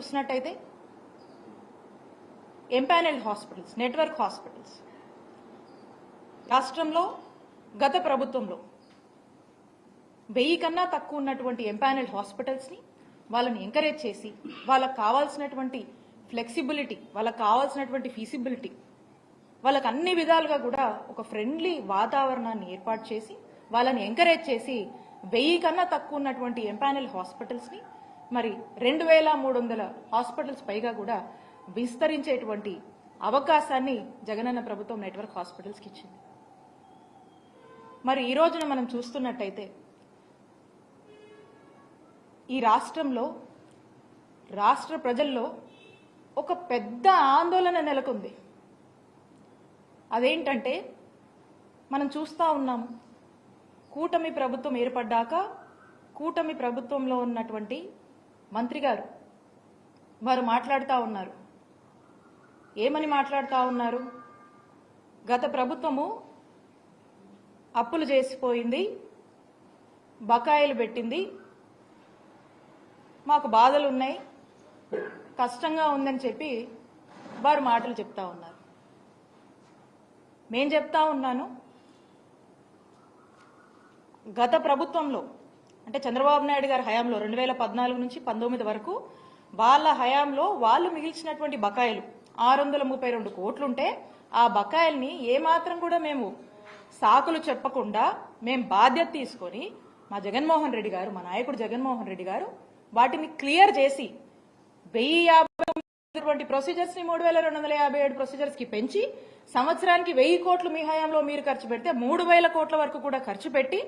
చూసినట్టయితే empanelled hospitals network hospitals రాష్ట్రంలో గత ప్రభుత్వంలో వెయ్యి కన్నా తక్కువ ఉన్నటువంటి ఎంపానల్డ్ హాస్పిటల్స్ని వాళ్ళని ఎంకరేజ్ చేసి వాళ్ళకి కావాల్సినటువంటి ఫ్లెక్సిబిలిటీ వాళ్ళకి కావాల్సినటువంటి ఫీసిబిలిటీ వాళ్ళకు అన్ని విధాలుగా కూడా ఒక ఫ్రెండ్లీ వాతావరణాన్ని ఏర్పాటు చేసి వాళ్ళని ఎంకరేజ్ చేసి వెయ్యి కన్నా తక్కువ ఉన్నటువంటి ఎంపానల్ హాస్పిటల్స్ని మరి రెండు వేల మూడు వందల హాస్పిటల్స్ పైగా కూడా విస్తరించేటువంటి అవకాశాన్ని జగనన్న ప్రభుత్వం నెట్వర్క్ హాస్పిటల్స్కి ఇచ్చింది. మరి ఈ రోజున మనం చూస్తున్నట్టయితే ఈ రాష్ట్రంలో రాష్ట్ర ప్రజల్లో ఒక పెద్ద ఆందోళన నెలకొంది. అదేంటంటే మనం చూస్తూ ఉన్నాము కూటమి ప్రభుత్వం ఏర్పడ్డాక కూటమి ప్రభుత్వంలో ఉన్నటువంటి మంత్రి గారు వారు మాట్లాడుతూ ఉన్నారు. ఏమని మాట్లాడుతూ ఉన్నారు? గత ప్రభుత్వము అప్పులు చేసిపోయింది బకాయిలు పెట్టింది మాకు బాధలు ఉన్నాయి కష్టంగా ఉందని చెప్పి వారు మాటలు చెప్తా ఉన్నారు. మేం చెప్తా ఉన్నాను గత ప్రభుత్వంలో అంటే చంద్రబాబు నాయుడు గారి హయాంలో రెండు వేల పద్నాలుగు నుంచి పంతొమ్మిది వరకు వాళ్ళ హయాంలో వాళ్ళు మిగిల్చినటువంటి బకాయిలు ఆరు వందల ముప్పై రెండు కోట్లుంటే ఆ బకాయిల్ని ఏమాత్రం కూడా మేము సాకులు చెప్పకుండా మేము బాధ్యత తీసుకొని మా జగన్మోహన్ రెడ్డి గారు మా నాయకుడు జగన్మోహన్ రెడ్డి గారు వాటిని క్లియర్ చేసి వెయ్యి యాభై ప్రొసీజర్స్ని మూడు వేల రెండు వందల యాభై ఏడు ప్రొసీజర్స్కి పెంచి సంవత్సరానికి వెయ్యి కోట్లు మీ హయాంలో మీరు ఖర్చు పెడితే మూడు వేల కోట్ల వరకు కూడా ఖర్చు పెట్టి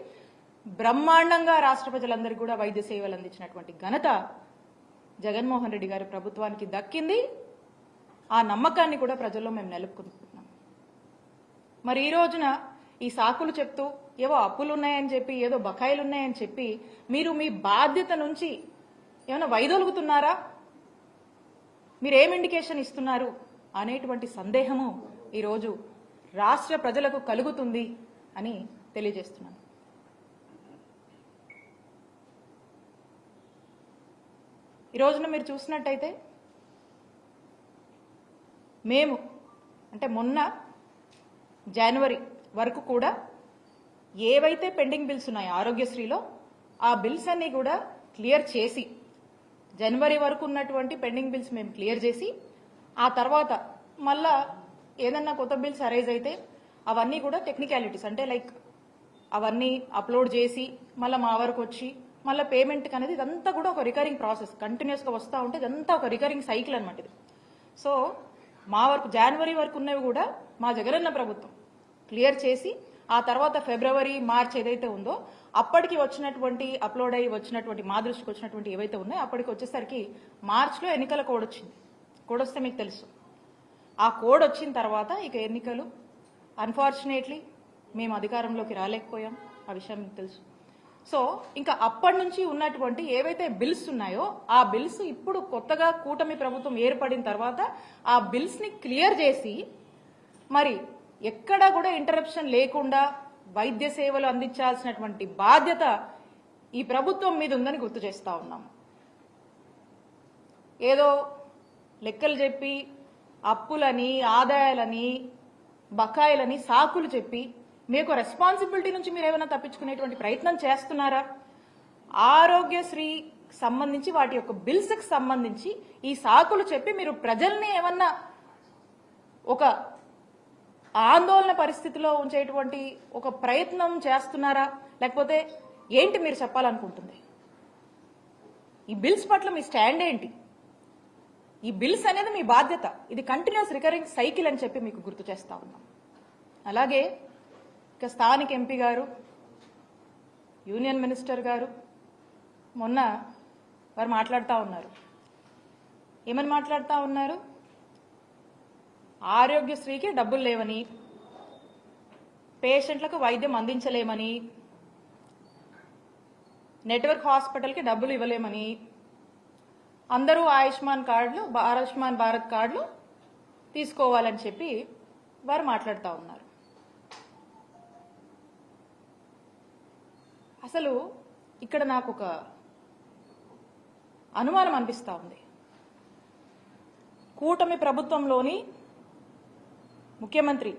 బ్రహ్మాండంగా రాష్ట్ర ప్రజలందరికీ కూడా వైద్య సేవలు అందించినటువంటి ఘనత జగన్మోహన్ రెడ్డి గారి ప్రభుత్వానికి దక్కింది. ఆ నమ్మకాన్ని కూడా ప్రజల్లో మేము నెలకొల్పుతున్నాం. మరి ఈ రోజున ఈ సాకులు చెప్తూ ఏవో అప్పులు ఉన్నాయని చెప్పి ఏదో బకాయిలు ఉన్నాయని చెప్పి మీరు మీ బాధ్యత నుంచి ఏమైనా వైదొలుగుతున్నారా? మీరు ఏం ఇండికేషన్ ఇస్తున్నారు అనేటువంటి సందేహము ఈరోజు రాష్ట్ర ప్రజలకు కలుగుతుంది అని తెలియజేస్తున్నాను. ఈ రోజున మీరు చూసినట్టయితే మేము అంటే మొన్న జనవరి వరకు కూడా ఏవైతే పెండింగ్ బిల్స్ ఉన్నాయో ఆరోగ్యశ్రీలో ఆ బిల్స్ అన్ని కూడా క్లియర్ చేసి జనవరి వరకు ఉన్నటువంటి పెండింగ్ బిల్స్ మేము క్లియర్ చేసి ఆ తర్వాత మళ్ళా ఏదన్నా కొత్త బిల్స్ అరైజ్ అయితే అవన్నీ కూడా టెక్నికాలిటీస్ అంటే లైక్ అవన్నీ అప్లోడ్ చేసి మళ్ళీ మా వరకు వచ్చి మళ్ళీ పేమెంట్ అనేది ఇదంతా కూడా ఒక రికరింగ్ ప్రాసెస్ కంటిన్యూస్గా వస్తూ ఉంటే ఇదంతా ఒక రికరింగ్ సైకిల్ అనమాట ఇది. సో మా వరకు జనవరి వరకు ఉన్నవి కూడా మా జగనన్న ప్రభుత్వం. క్లియర్ చేసి ఆ తర్వాత ఫిబ్రవరి మార్చ్ ఏదైతే ఉందో అప్పటికి వచ్చినటువంటి అప్లోడ్ అయ్యి వచ్చినటువంటి మా దృష్టికి వచ్చినటువంటి ఏవైతే ఉన్నాయో అప్పటికి వచ్చేసరికి మార్చ్లో ఎన్నికల కోడ్ వచ్చింది. కోడ్ వస్తే మీకు తెలుసు. ఆ కోడ్ వచ్చిన తర్వాత ఇక ఎన్నికలు. అన్ఫార్చునేట్లీ మేము అధికారంలోకి రాలేకపోయాం. ఆ విషయం మీకు తెలుసు. సో ఇంకా అప్పటి నుంచి ఉన్నటువంటి ఏవైతే బిల్స్ ఉన్నాయో ఆ బిల్స్ ఇప్పుడు కొత్తగా కూటమి ప్రభుత్వం ఏర్పడిన తర్వాత ఆ బిల్స్ని క్లియర్ చేసి మరి ఎక్కడా కూడా ఇంటరప్షన్ లేకుండా వైద్య సేవలు అందించాల్సినటువంటి బాధ్యత ఈ ప్రభుత్వం మీద ఉందని గుర్తు చేస్తూ ఉన్నాం. ఏదో లెక్కలు చెప్పి అప్పులని ఆదాయాలని బకాయిలని సాకులు చెప్పి మీకు రెస్పాన్సిబిలిటీ నుంచి మీరు ఏమైనా తప్పించుకునేటువంటి ప్రయత్నం చేస్తున్నారా? ఆరోగ్యశ్రీ సంబంధించి వాటి యొక్క బిల్స్కి సంబంధించి ఈ సాకులు చెప్పి మీరు ప్రజల్ని ఏమన్నా ఒక ఆందోళన పరిస్థితిలో ఉంచేటువంటి ఒక ప్రయత్నం చేస్తున్నారా? లేకపోతే ఏంటి మీరు చెప్పాలనుకుంటుంది? ఈ బిల్స్ పట్ల మీ స్టాండ్ ఏంటి? ఈ బిల్స్ అనేది మీ బాధ్యత. ఇది కంటిన్యూస్ రికరింగ్ సైకిల్ అని చెప్పి మీకు గుర్తు చేస్తా ఉన్నాం. అలాగే ఇక స్థానిక ఎంపీ గారు యూనియన్ మినిస్టర్ గారు మొన్న వారు మాట్లాడుతూ ఉన్నారు. ఏమని మాట్లాడుతూ ఉన్నారు? ఆరోగ్యశ్రీకి డబ్బులు లేవని పేషెంట్లకు వైద్యం అందించలేమని నెట్వర్క్ హాస్పిటల్కి డబ్బులు ఇవ్వలేమని అందరూ ఆయుష్మాన్ కార్డులు ఆయుష్మాన్ భారత్ కార్డులు తీసుకోవాలని చెప్పి వారు మాట్లాడుతూ ఉన్నారు. అసలు ఇక్కడ నాకు ఒక అనుమానం అనిపిస్తూ ఉంది. కూటమి ప్రభుత్వంలోని ముఖ్యమంత్రి